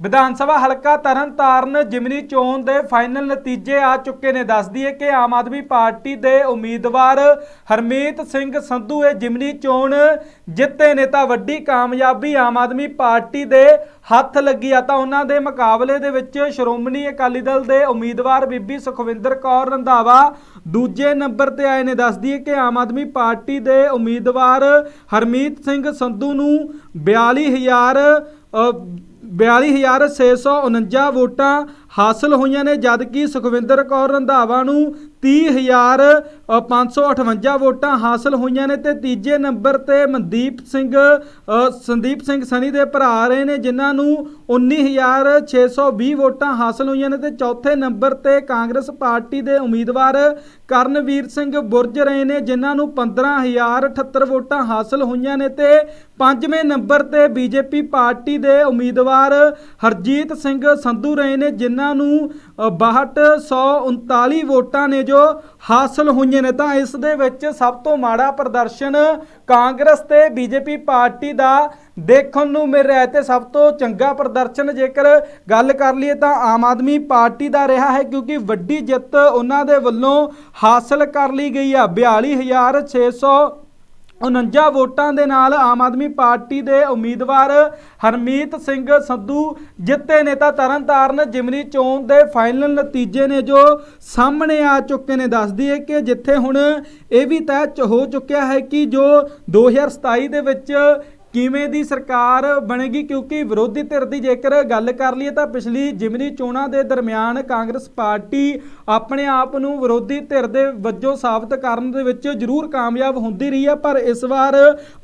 ਵਿਧਾਨ ਸਭਾ ਹਲਕਾ ਤਰਨਤਾਰਨ ਜਿਮਨੀ ਚੋਣ ਦੇ ਫਾਈਨਲ ਨਤੀਜੇ ਆ ਚੁੱਕੇ ਨੇ। ਦੱਸਦੀ ਹੈ ਕਿ ਆਮ ਆਦਮੀ ਪਾਰਟੀ ਦੇ ਉਮੀਦਵਾਰ ਹਰਮੀਤ ਸਿੰਘ ਸੰਧੂ ਇਹ ਜਿਮਨੀ ਚੋਣ ਜਿੱਤੇ ਨੇ ਤਾਂ ਵੱਡੀ ਕਾਮਯਾਬੀ ਆਮ ਆਦਮੀ ਪਾਰਟੀ ਦੇ ਹੱਥ ਲੱਗੀ ਆ। ਤਾਂ ਉਹਨਾਂ ਦੇ ਮੁਕਾਬਲੇ ਦੇ ਵਿੱਚ ਸ਼੍ਰੋਮਣੀ ਅਕਾਲੀ ਦਲ ਦੇ ਉਮੀਦਵਾਰ ਬੀਬੀ ਸੁਖਵਿੰਦਰ ਕੌਰ ਰੰਧਾਵਾ ਦੂਜੇ ਨੰਬਰ ਤੇ ਆਏ ਨੇ। ਦੱਸਦੀ ਹੈ ਕਿ ਆਮ ਆਦਮੀ ਪਾਰਟੀ ਦੇ ਉਮੀਦਵਾਰ ਹਰਮੀਤ ਸਿੰਘ ਸੰਧੂ ਨੂੰ 42000 ਅ, 42649 ਵੋਟਾਂ ਹਾਸਲ ਹੋਈਆਂ ਨੇ, ਜਦਕਿ ਸੁਖਵਿੰਦਰ ਕੌਰ ਰੰਧਾਵਾ ਨੂੰ 30558 ਵੋਟਾਂ ਹਾਸਲ ਹੋਈਆਂ ਨੇ ਤੇ ਤੀਜੇ ਨੰਬਰ ਤੇ ਮਨਦੀਪ ਸਿੰਘ ਸੰਦੀਪ ਸਿੰਘ ਸਨੀ ਦੇ ਭਰਾ ਰਹੇ ਨੇ, ਜਿਨ੍ਹਾਂ ਨੂੰ 19620 ਵੋਟਾਂ ਹਾਸਲ ਹੋਈਆਂ ਨੇ ਤੇ ਚੌਥੇ ਨੰਬਰ ਤੇ ਕਾਂਗਰਸ ਪਾਰਟੀ ਦੇ ਉਮੀਦਵਾਰ ਕਰਨਵੀਰ ਸਿੰਘ ਬੁਰਜ ਰਹੇ ਨੇ, ਜਿਨ੍ਹਾਂ ਨੂੰ 15078 ਵੋਟਾਂ ਹਾਸਲ ਹੋਈਆਂ ਨੇ ਤੇ ਪੰਜਵੇਂ ਨੰਬਰ ਤੇ ਬੀਜੇਪੀ ਪਾਰਟੀ ਦੇ ਉਮੀਦਵਾਰ ਹਰਜੀਤ ਸਿੰਘ ਸੰਧੂ ਰਹੇ ਨੇ, ਜਿਨ੍ਹਾਂ ਨੂੰ 6239 ਵੋਟਾਂ ਨੇ ਜੋ ਹਾਸਲ ਹੋਈਆਂ ਨੇ, ਤਾਂ ਇਸ ਦੇ ਵਿੱਚ ਸਭ ਤੋਂ ਮਾੜਾ ਪ੍ਰਦਰਸ਼ਨ ਕਾਂਗਰਸ ਤੇ ਬੀਜੇਪੀ ਪਾਰਟੀ ਦਾ ਦੇਖਣ ਨੂੰ ਮਿਲ ਰਿਹਾ ਤੇ ਸਭ ਤੋਂ ਚੰਗਾ ਪ੍ਰਦਰਸ਼ਨ ਜੇਕਰ ਗੱਲ ਕਰ ਲਈਏ, ਤਾਂ ਆਮ ਆਦਮੀ ਪਾਰਟੀ ਦਾ ਰਿਹਾ ਹੈ, ਕਿਉਂਕਿ ਵੱਡੀ ਜਿੱਤ ਉਹਨਾਂ ਦੇ ਵੱਲੋਂ ਹਾਸਲ ਕਰ ਲਈ ਗਈ ਆ। 42600 49 ਵੋਟਾਂ ਦੇ ਨਾਲ ਆਮ ਆਦਮੀ ਪਾਰਟੀ ਦੇ ਉਮੀਦਵਾਰ ਹਰਮੀਤ ਸਿੰਘ ਸੰਧੂ ਜਿੱਤੇ ਨੇ ਤਾਂ ਤਰਨਤਾਰਨ ਜਿਮਨੀ ਚੋਣ ਦੇ ਫਾਈਨਲ ਨਤੀਜੇ ਨੇ ਜੋ ਸਾਹਮਣੇ ਆ ਚੁੱਕੇ ਨੇ। ਦੱਸਦੀ ਹੈ ਕਿ ਜਿੱਥੇ ਹੁਣ ਇਹ ਵੀ ਤੈਅ ਹੋ ਚੁੱਕਿਆ ਹੈ ਕਿ ਜੋ 2027 ਦੇ ਵਿੱਚ ਕਿਵੇਂ ਦੀ ਸਰਕਾਰ ਬਣੇਗੀ? ਕਿਉਂਕਿ ਵਿਰੋਧੀ ਧਿਰ ਦੀ ਜੇਕਰ ਗੱਲ ਕਰ ਲਈਏ ਤਾਂ ਪਿਛਲੀ ਜਿਮਨੀ ਚੋਣਾਂ ਦੇ ਦਰਮਿਆਨ ਕਾਂਗਰਸ ਪਾਰਟੀ ਆਪਣੇ ਆਪ ਨੂੰ ਵਿਰੋਧੀ ਧਿਰ ਦੇ ਵਜੋਂ ਸਾਬਤ ਕਰਨ ਦੇ ਵਿੱਚ ਜ਼ਰੂਰ ਕਾਮਯਾਬ ਹੁੰਦੀ ਰਹੀ ਹੈ, ਪਰ ਇਸ ਵਾਰ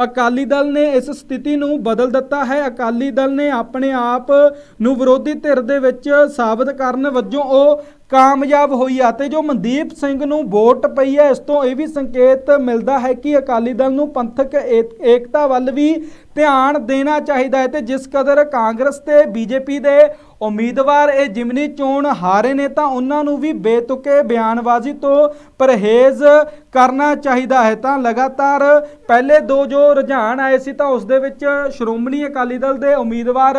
ਅਕਾਲੀ ਦਲ ਨੇ ਇਸ ਸਥਿਤੀ ਨੂੰ ਬਦਲ ਦਿੱਤਾ ਹੈ। ਅਕਾਲੀ ਦਲ ਨੇ ਆਪਣੇ ਆਪ ਨੂੰ ਵਿਰੋਧੀ ਧਿਰ ਦੇ ਵਿੱਚ ਸਾਬਤ ਕਰਨ ਵਜੋਂ ਉਹ ਕਾਮਯਾਬ ਹੋਈ ਆ ਤੇ ਜੋ ਮਨਦੀਪ ਸਿੰਘ ਨੂੰ ਵੋਟ ਪਈ ਹੈ ਇਸ ਤੋਂ ਇਹ ਵੀ ਸੰਕੇਤ ਮਿਲਦਾ ਹੈ ਕਿ ਅਕਾਲੀ ਦਲ ਨੂੰ ਪੰਥਕ ਏ- ਏਕਤਾ ਵੱਲ ਵੀ ਧਿਆਨ ਦੇਣਾ ਚਾਹੀਦਾ ਹੈ ਤੇ ਜਿਸ ਕਦਰ ਕਾਂਗਰਸ ਤੇ ਬੀਜੇਪੀ ਦੇ ਉਮੀਦਵਾਰ ਇਹ ਜਿਮਨੀ ਚੋਣ ਹਾਰੇ ਨੇ ਤਾਂ ਉਹਨਾਂ ਨੂੰ ਵੀ ਬੇਤੁਕੇ ਬਿਆਨਬਾਜ਼ੀ ਤੋਂ ਪਰਹੇਜ਼ ਕਰਨਾ ਚਾਹੀਦਾ ਹੈ। ਤਾਂ ਲਗਾਤਾਰ ਪਹਿਲੇ ਦੋ ਜੋ ਰੁਝਾਨ ਆਏ ਸੀ ਤਾਂ ਉਸ ਦੇ ਵਿੱਚ ਸ਼੍ਰੋਮਣੀ ਅਕਾਲੀ ਦਲ ਦੇ ਉਮੀਦਵਾਰ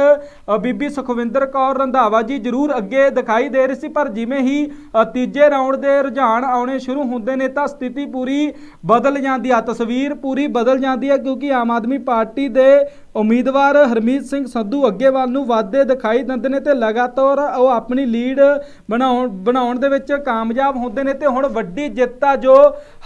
ਬੀਬੀ ਸੁਖਵਿੰਦਰ ਕੌਰ ਰੰਧਾਵਾ ਜੀ ਜ਼ਰੂਰ ਅੱਗੇ ਦਿਖਾਈ ਦੇ ਰਹੀ ਸੀ, ਪਰ ਜਿਵੇਂ ਹੀ ਤੀਜੇ ਰਾਊਂਡ ਦੇ ਰੁਝਾਨ ਆਉਣੇ ਸ਼ੁਰੂ ਹੁੰਦੇ ਨੇ ਤਾਂ ਸਥਿਤੀ ਪੂਰੀ ਬਦਲ ਜਾਂਦੀ ਆ। ਤਸਵੀਰ ਪੂਰੀ ਬਦਲ ਜਾਂਦੀ ਹੈ ਕਿਉਂਕਿ ਆਮ ਆਦਮੀ ਪਾਰਟੀ ਦੇ ਉਮੀਦਵਾਰ ਹਰਮੀਤ ਸਿੰਘ ਸੰਧੂ ਅੱਗੇ ਵੱਲ ਨੂੰ ਵਾਧੇ ਦਿਖਾਈ ਦਿੰਦੇ ਨੇ ਤੇ ਲਗਾਤਾਰ ਉਹ ਆਪਣੀ ਲੀਡ ਬਣਾਉਣ ਬਣਾਉਣ ਦੇ ਵਿੱਚ ਕਾਮਯਾਬ ਹੁੰਦੇ ਨੇ ਤੇ ਹੁਣ ਵੱਡੀ ਜਿੱਤ ਆ ਜੋ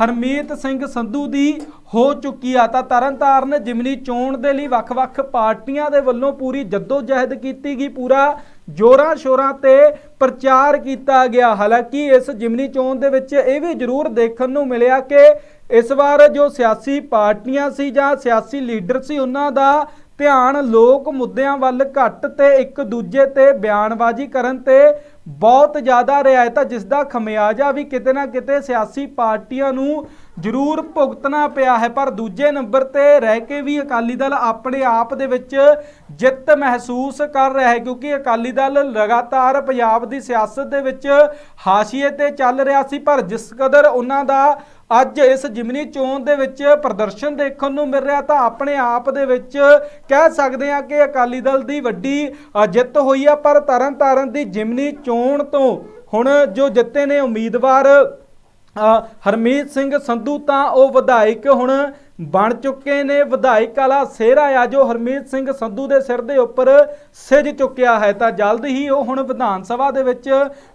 ਹਰਮੀਤ ਸਿੰਘ ਸੰਧੂ ਦੀ ਹੋ ਚੁੱਕੀ ਆ। ਤਾਂ ਤਰਨਤਾਰਨ ਜਿਮਨੀ ਚੋਣ ਦੇ ਲਈ ਵੱਖ-ਵੱਖ ਪਾਰਟੀਆਂ ਦੇ ਵੱਲੋਂ ਪੂਰੀ ਜਹਿਦ ਕੀਤੀ ਗਈ, ਪੂਰਾ ਜੋਰਾਂ ਸ਼ੋਰਾਂ ਤੇ ਪ੍ਰਚਾਰ ਕੀਤਾ ਗਿਆ। ਹਾਲਾਂਕਿ ਇਸ ਜਿਮਨੀ ਚੋਣ ਦੇ ਵਿੱਚ ਇਹ ਵੀ ਜ਼ਰੂਰ ਦੇਖਣ ਨੂੰ ਮਿਲਿਆ ਕਿ ਇਸ ਵਾਰ ਜੋ ਸਿਆਸੀ ਪਾਰਟੀਆਂ ਸੀ ਜਾਂ ਸਿਆਸੀ ਲੀਡਰ ਸੀ, ਉਹਨਾਂ ਦਾ ਧਿਆਨ ਲੋਕ ਮੁੱਦਿਆਂ ਵੱਲ ਘੱਟ ਤੇ ਇੱਕ ਦੂਜੇ ਤੇ ਬਿਆਨਬਾਜ਼ੀ ਕਰਨ ਤੇ ਬਹੁਤ ਜ਼ਿਆਦਾ ਰਿਹਾ ਹੈ ਤਾਂ ਜਿਸ ਦਾ ਖਮਿਆਜਾ ਵੀ ਕਿਤੇ ਨਾ ਕਿਤੇ ਸਿਆਸੀ ਪਾਰਟੀਆਂ ਨੂੰ ਜ਼ਰੂਰ ਭੁਗਤਣਾ ਪਿਆ ਹੈ, ਪਰ ਦੂਜੇ ਨੰਬਰ ਤੇ ਰਹਿ ਕੇ ਵੀ ਅਕਾਲੀ ਦਲ ਆਪਣੇ ਆਪ ਦੇ ਵਿੱਚ ਜਿੱਤ ਮਹਿਸੂਸ ਕਰ ਰਿਹਾ ਹੈ, ਕਿਉਂਕਿ ਅਕਾਲੀ ਦਲ ਲਗਾਤਾਰ ਪੰਜਾਬ ਦੀ ਸਿਆਸਤ ਦੇ ਵਿੱਚ ਹਾਸ਼ੀਏ ਤੇ ਚੱਲ ਰਿਹਾ ਸੀ, ਪਰ ਜਿਸ ਕਦਰ ਉਹਨਾਂ ਦਾ ਅੱਜ ਇਸ ਜਿਮਨੀ ਚੋਣ ਦੇ ਵਿੱਚ ਪ੍ਰਦਰਸ਼ਨ ਦੇਖਣ ਨੂੰ ਮਿਲ ਰਿਹਾ, ਤਾਂ ਆਪਣੇ ਆਪ ਦੇ ਵਿੱਚ ਕਹਿ ਸਕਦੇ ਹਾਂ ਕਿ ਅਕਾਲੀ ਦਲ ਦੀ ਵੱਡੀ ਜਿੱਤ ਹੋਈ ਆ, ਪਰ ਤਰਨ ਤਾਰਨ ਦੀ ਜਿਮਨੀ ਚੋਣ ਤੋਂ ਹੁਣ ਜੋ ਜਿੱਤੇ ਨੇ ਉਮੀਦਵਾਰ ਹਰਮੀਤ ਸਿੰਘ ਸੰਧੂ ਤਾਂ ਉਹ ਵਿਧਾਇਕ ਹੁਣ ਬਣ ਚੁੱਕੇ ਨੇ। ਵਿਧਾਇਕ ਵਾਲਾ ਸਿਹਰਾ ਆ ਜੋ ਹਰਮੀਤ ਸਿੰਘ ਸੰਧੂ ਦੇ ਸਿਰ ਦੇ ਉੱਪਰ ਸਿੱਜ ਚੁੱਕਿਆ ਹੈ। ਤਾਂ ਜਲਦ ਹੀ ਉਹ ਹੁਣ ਵਿਧਾਨ ਸਭਾ ਦੇ ਵਿੱਚ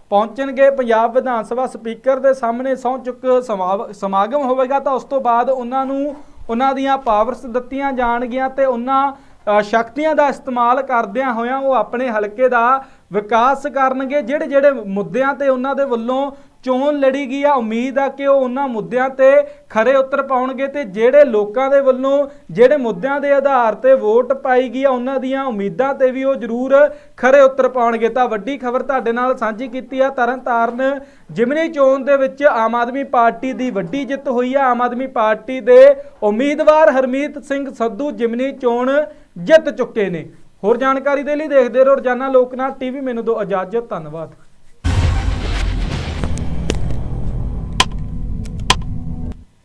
ਪਹੁੰਚਣਗੇ। ਪੰਜਾਬ ਵਿਧਾਨ ਸਭਾ ਸਪੀਕਰ ਦੇ ਸਾਹਮਣੇ ਸਹੁੰ ਚੁੱਕ ਸਮਾਵ- ਸਮਾਗਮ ਹੋਵੇਗਾ। ਤਾਂ ਉਸ ਤੋਂ ਬਾਅਦ ਉਹਨਾਂ ਨੂੰ ਉਹਨਾਂ ਦੀਆਂ ਪਾਵਰਸ ਦਿੱਤੀਆਂ ਜਾਣਗੀਆਂ ਤੇ ਉਹਨਾਂ ਸ਼ਕਤੀਆਂ ਦਾ ਇਸਤੇਮਾਲ ਕਰਦਿਆਂ ਹੋਇਆਂ ਉਹ ਆਪਣੇ ਹਲਕੇ ਦਾ ਵਿਕਾਸ ਕਰਨਗੇ, ਜਿਹੜੇ ਜਿਹੜੇ ਮੁੱਦਿਆਂ ਤੇ ਉਹਨਾਂ ਦੇ ਵੱਲੋਂ ਚੋਣ ਲੜੀ ਗਈ ਆ, ਉਮੀਦ ਆ ਕਿ ਉਹ ਉਹਨਾਂ ਮੁੱਦਿਆਂ ਤੇ ਖਰੇ ਉਤਰ ਪਾਉਣਗੇ ਤੇ ਜਿਹੜੇ ਲੋਕਾਂ ਦੇ ਵੱਲੋਂ, ਜਿਹੜੇ ਮੁੱਦਿਆਂ ਦੇ ਆਧਾਰ ਤੇ ਵੋਟ ਪਾਈ ਗਈ ਆ, ਉਹਨਾਂ ਦੀਆਂ ਉਮੀਦਾਂ ਤੇ ਵੀ ਉਹ ਜ਼ਰੂਰ ਖਰੇ ਉਤਰ ਪਾਉਣਗੇ। ਤਾਂ ਵੱਡੀ ਖਬਰ ਤੁਹਾਡੇ ਨਾਲ ਸਾਂਝੀ ਕੀਤੀ ਆ, ਤਰਨਤਾਰਨ ਜਿਮਨੀ ਚੋਣ ਦੇ ਵਿੱਚ ਆਮ ਆਦਮੀ ਪਾਰਟੀ ਦੀ ਵੱਡੀ ਜਿੱਤ ਹੋਈ ਆ। ਆਮ ਆਦਮੀ ਪਾਰਟੀ ਦੇ ਉਮੀਦਵਾਰ ਹਰਮੀਤ ਸਿੰਘ ਸੱਧੂ ਜਿਮਨੀ ਚੋਣ ਜਿੱਤ ਚੁੱਕੇ ਨੇ। ਹੋਰ ਜਾਣਕਾਰੀ ਦੇ ਲਈ ਦੇਖਦੇ ਰਹੋ ਰੋਜ਼ਾਨਾ ਲੋਕਨਾਥ ਟੀਵੀ। ਮੈਨੂੰ ਦਿਓ ਇਜਾਜ਼ਤ ਧੰਨਵਾਦ।